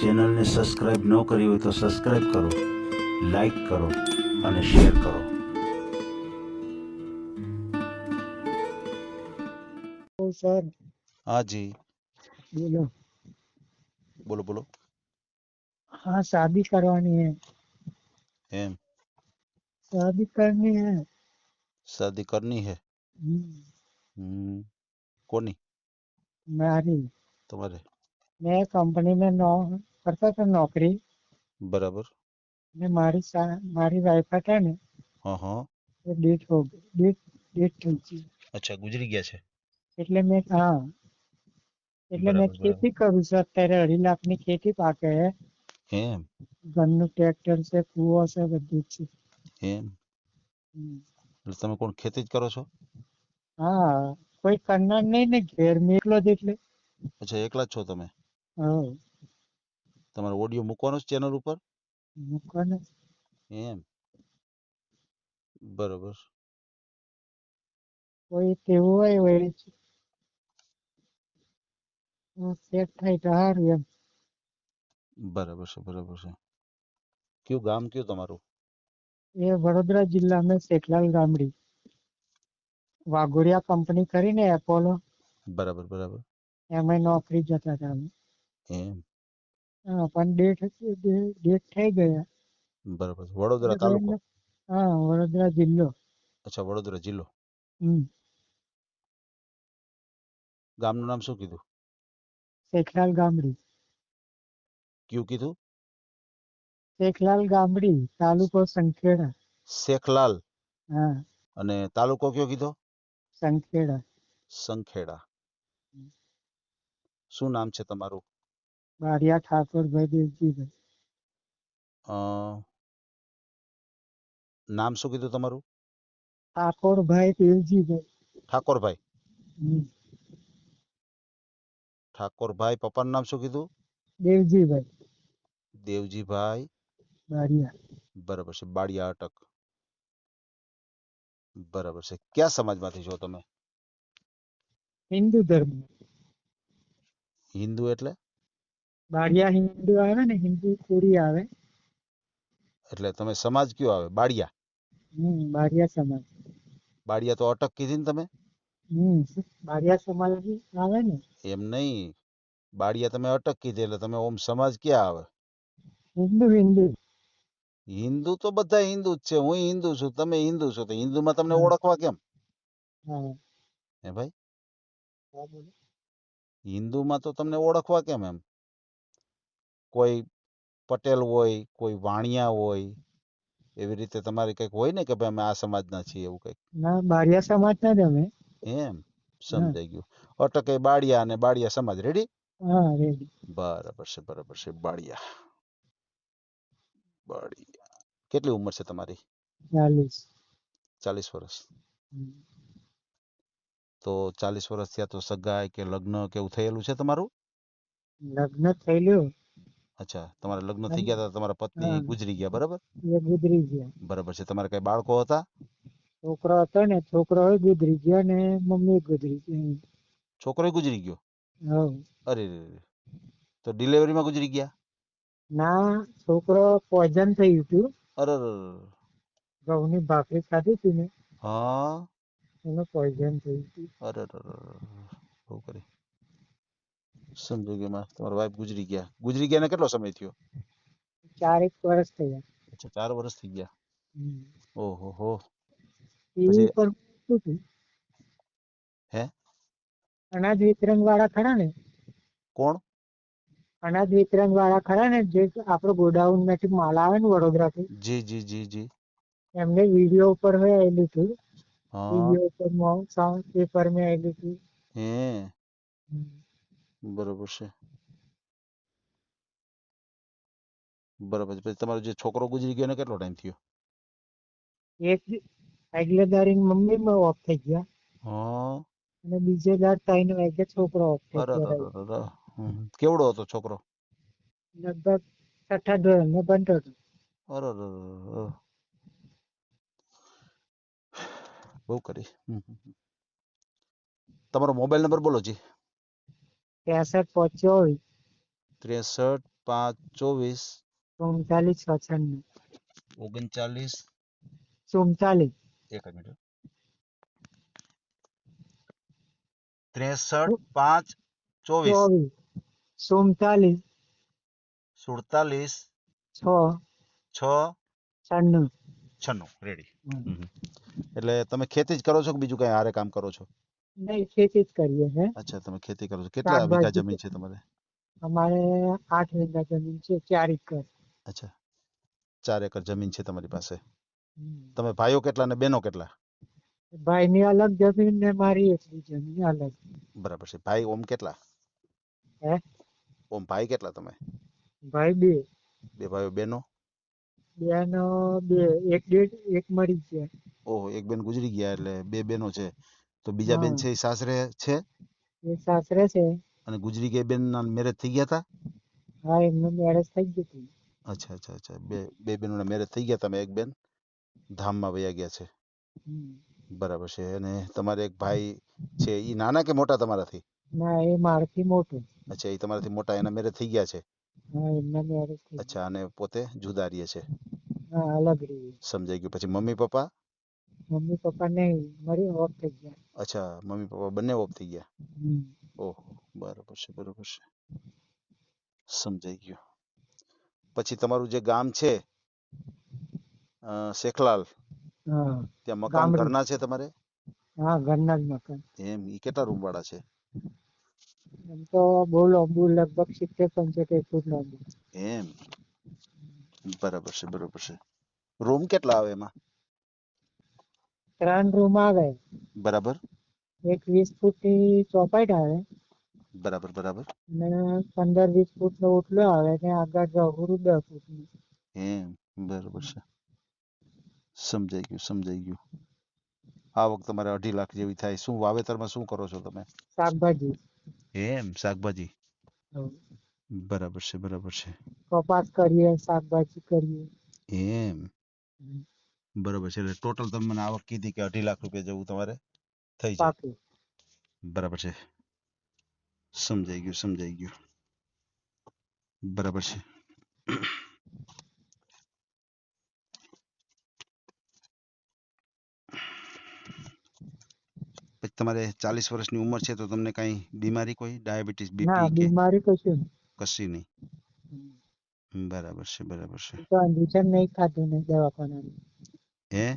ચેનલને સબસ્ક્રાઇબ ન કરી હોય તો સબસ્ક્રાઇબ કરો લાઈક કરો અને શેર કરો ओ सर हाँ जी बोलो बोलो बोलो हाँ शादी करवानी है एम शादी करनी है शादी करनी है हम्म, हम्म, कोनी मारी તમારે मैं कंपनी में नौ करता था नौकरी બરાબર ને મારી સા- મારી વાઈફ હતા ને હા હા એ ડેથ હો ગઈ ડેથ ડેથ થઈ ગઈ અચ્છા ગુજરી ગયા છે એટલે મેં હા એટલે મેં બરાબર, ખેતી કરું છું અત્યારે અઢી લાખની ખેતી પાકે છે એમ ઘરનું ટ્રેક્ટર છે કૂવો છે બધું જ છે એમ હમ. એટલે તમે કોણ ખેતી જ કરો છો હા કોઈ કરનાર નહીં ને ઘેર મેં એકલો જ એટલે અચ્છા એકલા જ છો તમે હા. તમારો ઓડિયો મૂકવાનો છે ચેનલ ઉપર? મૂકવાનો. એમ. બરોબર. કોઈ તેવું હોય વળી? સેટ થાય તો સારું એમ. બરાબર છે બરાબર છે. કયું ગામ કયું તમારું? એ વડોદરા જિલ્લામાં શેખલાલ ગામડી. વાઘોડિયા કંપની કરીને એપોલો બરાબર બરાબર. એમાં નોકરી જતા હતા અમે. હા પણ ડેટ ડેટ થઈ ગયા. બરાબર વડોદરા તાલુકો? હા વડોદરા જિલ્લો. અચ્છા વડોદરા જિલ્લો. હમ. ગામનું નામ શું કીધું? શેખલાલ ગામડી. કયું કીધું? શેખલાલ ગામડી તાલુકો સંખેડા. શેખલાલ. હા. અને તાલુકો કયો કીધો? સંખેડા. સંખેડા. શું નામ છે તમારું? બારિયા ઠાકોરભાઈ દેવજીભાઈ અ, નામ શું કીધું તમારું ઠાકોરભાઈ દેવજીભાઈ ઠાકોરભાઈ હમ. ઠાકોરભાઈ પપ્પાનું નામ શું કીધું દેવજીભાઈ દેવજીભાઈ બારિયા બરાબર છે બાળિયા અટક બરાબર છે કયા સમાજમાંથી છો તમે હિન્દુ ધર્મ હિન્દુ એટલે બારિયા હિન્દુ આવે ને હિન્દુ કોરી આવે એટલે તમે સમાજ કયો આવે બાળિયા હમ બારિયા સમાજ બાળિયા તો અટક કીધી ને તમે હમ બારિયા સમાજ આવે ને એમ નહીં બાળિયા તમે અટક કીધી એટલે તમે ઓમ સમાજ ક્યાં આવે હિન્દુ હિન્દુ હિન્દુ તો બધા હિન્દુ જ છે હું હિન્દુ છું તમે હિન્દુ છો તો હિન્દુમાં તમને હમ. ઓળખવા કેમ હા હે ભાઈ હા બોલો. હિન્દુમાં તો તમને ઓળખવા કેમ એમ કોઈ પટેલ હોય કોઈ વાણિયા હોય એવી રીતે તમારે કંઈક હોય ને કે ભાઈ અમે આ સમાજના છીએ એવું કંઈક? ના બારિયા સમાજ ના જ અમે. એમ? સમજાઈ ગયું. અટકે બાળિયા અને બાળિયા સમાજ. રેડી હા રેડી બરાબર છે બરાબર છે. બાળિયા. બાળિયા. કેટલી ઉંમર છે તમારી? ચાલીસ. ચાલીસ વર્ષ. તો ચાલીસ વર્ષ થયા તો સગાઈ કે લગ્ન કેવું થયેલું છે તમારું? લગ્ન થયેલું. અચ્છા તમારા લગ્ન થઈ લગ્ન- ગયા હતા તમારા પત્ની હા. ગુજરી ગયા બરાબર એ ગુજરી ગયા બરાબર છે તમારે કઈ બાળકો હતા છોકરો હતો ને છોકરો હોય ગુજરી ગયો ને મમ્મી ગુજરી ગઈ છોકરો ગુજરી ગયો હવ અરે રે રે. તો ડિલિવરીમાં ગુજરી ગયા ના છોકરો પોઈઝન થયું હતું અરે રે રે. ઘઉંની ભાખરી ખાધી હતી ને હા એનું પોઈઝન થયું હતું અરે રે રે રે. બહુ કરી સમજી ગયો તમારા વાઈફ ગુજરી ગયા. ગુજરી ગયા ને કેટલો સમય થયો? ચારેક વર્ષ થયા અચ્છા ચાર વર્ષ થઈ ગયા. ઓહો હો. અનાજ વિતરણ વાળા ખરા ને? કોણ? અનાજ વિતરણ વાળા ખરા ને જે આપણો ગોડાઉનમાંથી માલ આવે ને વડોદરા થી જી જી જી જી. એમને વીડિયો ઉપર હોય આવેલું હતું વિડિયો ઉપર પેપર મેં આવેલું હતું હે. બરોબર છે. બરોબર છે. પછી તમારો જે છોકરો ગુજરી ગયો એને કેટલો ટાઈમ થયો? એક આગલે દાડી મમ્મી માં ઓફ થઈ ગયા. હા. અને બીજે દાડ ત્રણ વાગે છોકરો ઓફ થઈ ગયો. કેવડો હતો છોકરો? લગભગ છઠ્ઠા ધોરણમાં ભણતો હતો. અરે. બહુ કરી. તમારો મોબાઈલ નંબર બોલો જી. ત્રેસઠ પંચોવીસ ત્રેસઠ પાંચ ચોવીસ ચુમ્માલીસ છ છન્નું ઓગણચાલીસ ચુમ્માલીસ એક જ મિનિટ ત્રેસઠ પાંચ ચોવીસ ચોવીસ ચુમ્માલીસ સુડતાલીસ છ છ છન્નું છન્નું રેડી હમ. એટલે તમે ખેતી જ કરો છો કે બીજું કઈ હારે કામ કરો છો? નહીં ખેતી જ કરીએ છે અચ્છા તમે ખેતી કરો છો કેટલા વીઘા જમીન છે તમારે અમારે આઠ વીઘા જમીન છે ચાર એકર અચ્છા ચાર એકર જમીન છે તમારી પાસે તમે ભાઈઓ કેટલા ને બહેનો કેટલા ભાઈની અલગ જમીન ને મારી એકલી જમીન અલગ બરાબર છે ભાઈ ઓમ કેટલા હે ઓમ ભાઈ કેટલા તમે ભાઈ બે બે ભાઈઓ બહેનો બેનો બે એક ડેઢ એક મરી ગયા ઓહો એક બેન ગુજરી ગયા એટલે બે બહેનો છે તો બીજા બેન છે એ સાસરે છે? એ સાસરે છે. અને ગુજરી ગઈ બેન ના મેરેજ થઈ ગયા હતા હા એમનું મેરેજ થઈ ગયું હતું. અચ્છા અચ્છા અચ્છા. બે બે બહેનોના મેરેજ થઈ ગયા તમે એક બેન? ધામમાં વયા ગયા છે. બરાબર છે. અને તમારે એક ભાઈ છે એ નાના કે મોટા તમારાથી? ના એ મારથી મોટો. અચ્છા એ તમારાથી મોટા એના મેરેજ થઈ ગયા છે? હા એમના મેરેજ થઈ અચ્છા અને પોતે જુદા રહે છે? હા અલગ રહી સમજાઈ ગયું. પછી મમ્મી પપ્પા? મમ્મી પપ્પા ને મરી ઓફ થઈ ગયા. અચ્છા મમ્મી પપ્પા બંને ઓફ થઈ ગયા? ઓહો બરોબર છે બરોબર છે. સમજાઈ ગયું. પછી તમારું જે ગામ છે શેખલાલ ત્યાં મકાન ઘરના છે તમારે? હા ઘરના જ મકાન. એમ ઈ કેટલા રૂમ વાળા છે? એમ તો બહુ લાંબુ લગભગ સિત્તેર પંચોતેર ફૂટ લાંબુ. એમ બરાબર છે બરાબર છે. રૂમ કેટલા આવે એમાં? ત્રણ રૂમ આવે. બરાબર. એક વીસ ફૂટની ચોપાટ આવે. બરાબર બરાબર. અને પંદર વીસ ફૂટનો ઓટલો આવે ને આગળ રઘુરું દસ ફૂટનું. એમ બરાબર છે. સમજાઈ ગયું સમજાઈ ગયું. આવક તમારે અઢી લાખ જેવી થાય. શું વાવેતરમાં શું કરો છો તમે? શાકભાજી. એમ શાકભાજી. બરાબર છે બરાબર છે. કપાસ કરીએ શાકભાજી કરીએ. એમ. બરાબર છે એટલે ટોટલ તમે મને આવક કીધી કે અઢી લાખ રૂપિયા જેવું તમારે થઈ જાય. બરાબર છે. સમજાઈ ગયું સમજાઈ ગયું. બરાબર છે. પછી તમારે ચાલીસ વર્ષની ઉંમર છે તો તમને કઈ બીમારી કોઈ? ડાયાબિટીસ બીપી કે બીમારી કશું કશી નહીં? નહીં બરાબર છે બરાબર છે. તો નહીં ખાધું નહીં દવાખાનાનું હે?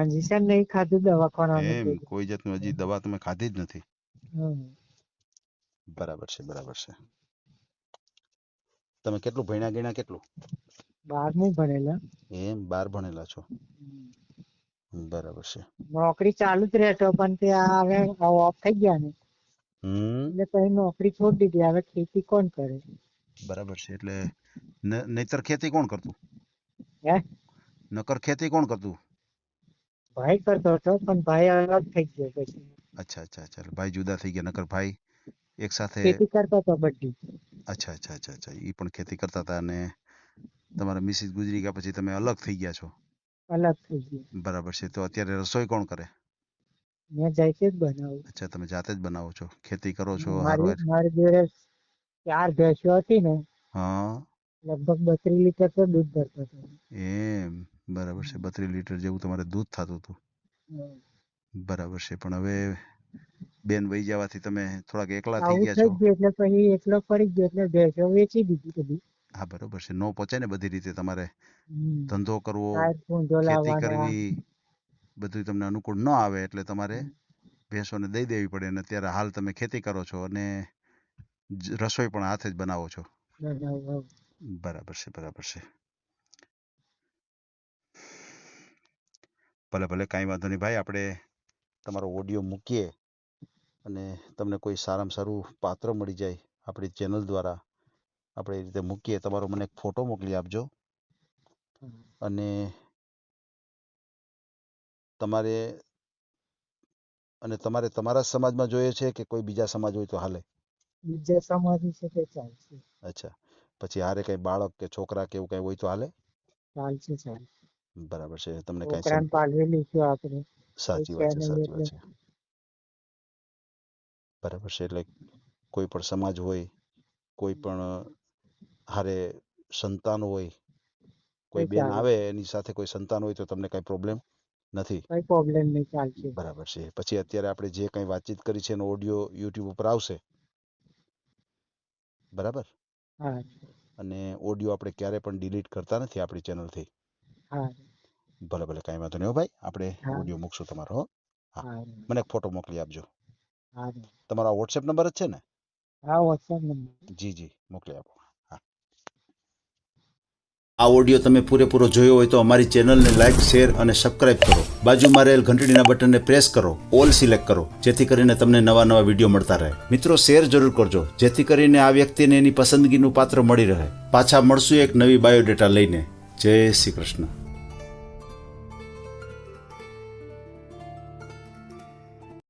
ઇન્જેક્શન નહીં ખાધું દવાખાનાનું એમ કોઈ. જાતનું હજી દવા તમે ખાધી જ નથી. બરાબર છે બરાબર છે. તમે કેટલું ભણ્યા ગણ્યા કેટલું? બારમું ભણેલા. એમ બાર ભણેલા છો. બરાબર છે. નોકરી ચાલુ જ રહેતો પણ તે હવે ઓફ થઈ ગયા ને. એટલે પછી નોકરી છોડી દીધી હવે ખેતી કોણ કરે? બરાબર છે એટલે નહીંતર ખેતી કોણ કરતું? હે? નકર ખેતી કોણ કરતું? ભાઈ કરતો હતો પણ ભાઈ અલગ થઈ ગયો પછી. અચ્છા અચ્છા અચ્છા ભાઈ જુદા થઈ ગયા નકર ભાઈ એક સાથે ખેતી કરતા હતા બધી. અચ્છા અચ્છા અચ્છા અચ્છા ઈ પણ ખેતી કરતા હતા અને તમારા મિસિસ ગુજરી ગયા પછી તમે અલગ થઈ ગયા છો? અલગ થઈ ગયા. બરાબર છે તો અત્યારે રસોઈ કોણ કરે? મેં જાતે જ બનાવું. અચ્છા તમે જાતે જ બનાવો છો? ખેતી કરો છો મારી મારી જોડે ચાર ભેંસો હતી ને હા. લગભગ બત્રીસ લીટર તો દૂધ ભરતો હતો. એમ. બરાબર છે બત્રીસ લીટર જેવું તમારે દૂધ થતું હતું. બરાબર છે પણ હવે બેન વહી જવાથી તમે થોડાક એકલા થઈ ગયા છો. એટલે પછી એકલો પડી ગયો એટલે ભેંસો વેચી દીધી બધી. હા બરોબર છે નો પહોંચે ને બધી રીતે તમારે ધંધો કરવો ખેતી કરવી બધું તમને અનુકૂળ ન આવે એટલે તમારે. ભેંસોને દઈ દેવી પડે અને અત્યારે હાલ તમે ખેતી કરો છો અને રસોઈ પણ હાથે જ બનાવો છો. બરાબર છે બરાબર છે. ભલે ભલે કાંઈ વાંધો નહીં. ભાઈ આપણે તમારો ઓડિયો મૂકીએ અને તમને કોઈ સારામાં સારું પાત્ર મળી જાય આપણી ચેનલ દ્વારા આપણે એ રીતે મૂકીએ. તમારો મને એક ફોટો મોકલી આપજો. અને તમારે અને તમારે તમારા સમાજમાં જોઈએ છે કે કોઈ બીજા સમાજ હોય તો હાલે? બીજા સમાજ છે તે ચાલશે. અચ્છા. પછી હારે કઈ બાળક કે છોકરા કે એવું કઈ હોય તો હાલે? ચાલશે ચાલશે. બરાબર છે તમને કઈ છોકરાને પાલવેલી છે આપણે. સાચી વાત છે સાચી વાત છે. બરાબર છે એટલે કોઈ પણ સમાજ હોય કોઈ પણ હારે સંતાન હોય કોઈ બેન આવે એની સાથે કોઈ સંતાન હોય તો તમને કઈ પ્રોબ્લેમ નથી. કઈ પ્રોબ્લેમ નહીં ચાલશે. બરાબર છે પછી અત્યારે આપણે જે કઈ વાતચીત કરી છે એનો ઓડિયો યુટ્યુબ ઉપર આવશે. બરાબર? હા. અને ઓડિયો આપણે ક્યારે પણ ડિલીટ કરતા નથી આપણી ચેનલથી. હા. ભલે ભલે કાંઈ વાંધો નહીં હો ભાઈ. આપણે હા. ઓડિયો મૂકશું તમારો હો. હા. હા મને એક ફોટો મોકલી આપજો. હા તમારો આ વોટ્સએપ નંબર જ છે ને? હા વોટ્સએપ નંબર જી જી. મોકલી આપો. આ ઓડિયો તમે પૂરેપૂરો જોયો હોય તો અમારી ચેનલને લાઇક શેર અને સબસ્ક્રાઇબ કરો. બાજુમાં રહેલ ઘંટડીના બટનને પ્રેસ કરો. ઓલ સિલેક્ટ કરો. જેથી કરીને તમને નવા નવા વીડિયો મળતા રહે. મિત્રો શેર જરૂર કરજો. જેથી કરીને આ વ્યક્તિને એની પસંદગીનું પાત્ર મળી રહે. પાછા મળશું એક નવી બાયોડેટા લઈને. જય શ્રી કૃષ્ણ.